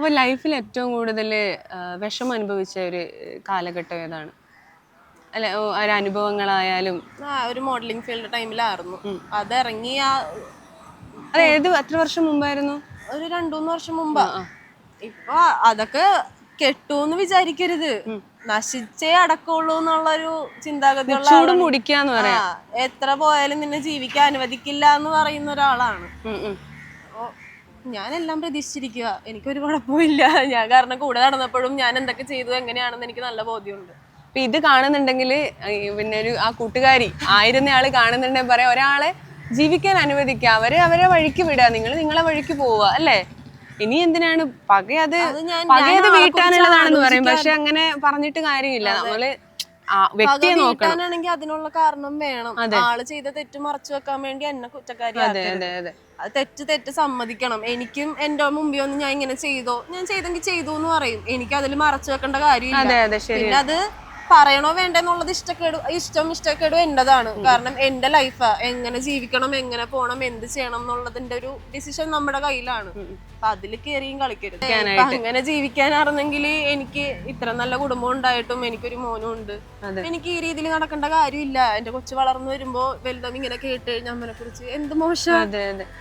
അപ്പോൾ ലൈഫിൽ ഏറ്റവും കൂടുതൽ വിഷമം അനുഭവിച്ച ഒരു കാലഘട്ടം ഏതാണ്? അല്ല ഒരു അനുഭവങ്ങളായാലും ആ ഒരു മോഡലിംഗ് ഫീൽഡ് ടൈമിലായിരുന്നു അത് ഇറങ്ങി ആ അത് ഏത് എത്ര വർഷം മുമ്പായിരുന്നു? ഒരു രണ്ടു മൂന്ന് വർഷം മുമ്പാ. ഇപ്പൊ അതൊക്കെ കെട്ടൂന്ന് വിചാരിക്കരുത്. നശിച്ചേ അടക്കുള്ളൂ എന്നുള്ളൊരു ചിന്താഗതിയുള്ള. മുടിക്കാന്ന് പറയാ. എത്ര പോയാലും നിന്നെ ജീവിക്കാൻ അനുവദിക്കില്ല എന്ന് പറയുന്ന ഒരാളാണ്. ഞാനെല്ലാം പ്രതീക്ഷിച്ചിരിക്കുക എനിക്കൊരു കുഴപ്പമില്ല. ഞാൻ കാരണം കൂടെ നടന്നപ്പോഴും ഞാൻ എന്തൊക്കെ ചെയ്തു എങ്ങനെയാണെന്ന് എനിക്ക് നല്ല ബോധ്യമുണ്ട്. അപ്പൊ ഇത് കാണുന്നുണ്ടെങ്കിൽ പിന്നെ ഒരു ആ കൂട്ടുകാരി ആയിരുന്നയാൾ കാണുന്നുണ്ടെങ്കിൽ പറയാം ഒരാളെ ജീവിക്കാൻ അനുവദിക്കുക അവരെ അവരെ വഴിക്ക് വിടുക നിങ്ങൾ നിങ്ങളെ വഴിക്ക് പോവുക. അല്ലേ? ഇനി എന്തിനാണ്? പകയത് ആളെ വീട്ടാനുള്ളതാണെന്ന് പറയും. പക്ഷെ അങ്ങനെ പറഞ്ഞിട്ട് കാര്യമില്ല. നമ്മൾ വ്യക്തിയെ നോക്കണം. വീട്ടാനാണെങ്കിൽ അതിനുള്ള കാരണം വേണം. ആൾ ചെയ്ത തെറ്റ് മറച്ചു വെക്കാൻ വേണ്ടി എന്നെ കുറ്റക്കാരി തെറ്റ് തെറ്റ് സമ്മതിക്കണം. എനിക്കും എന്റെ മുമ്പിൽ ഒന്ന് ഞാൻ ഇങ്ങനെ ചെയ്തോ ഞാൻ ചെയ്തെങ്കിൽ ചെയ്തു എന്ന് പറയും. എനിക്ക് അതിൽ മറച്ചു വെക്കേണ്ട കാര്യമില്ല. ശരി പിന്നെ അത് പറയണോ വേണ്ടെന്നുള്ളത് ഇഷ്ടക്കേടു ഇഷ്ടം ഇഷ്ടക്കേടു എന്റേതാണ് കാരണം എന്റെ ലൈഫാ എങ്ങനെ ജീവിക്കണം എങ്ങനെ പോണം എന്ത് ചെയ്യണം എന്നുള്ളതിന്റെ ഒരു ഡിസിഷൻ നമ്മുടെ കയ്യിലാണ്. അപ്പൊ അതിൽ കയറിയും കളിക്കരുത്. അങ്ങനെ അങ്ങനെ ജീവിക്കാനായിരുന്നെങ്കിൽ എനിക്ക് ഇത്ര നല്ല കുടുംബം ഉണ്ടായിട്ടും എനിക്കൊരു മോനും ഉണ്ട്. എനിക്ക് ഈ രീതിയിൽ നടക്കേണ്ട കാര്യമില്ല. എന്റെ കൊച്ചു വളർന്നു വരുമ്പോ വലുതും ഇങ്ങനെ കേട്ട് കഴിഞ്ഞാൽ അമ്മനെ കുറിച്ച് എന്ത് മോശം?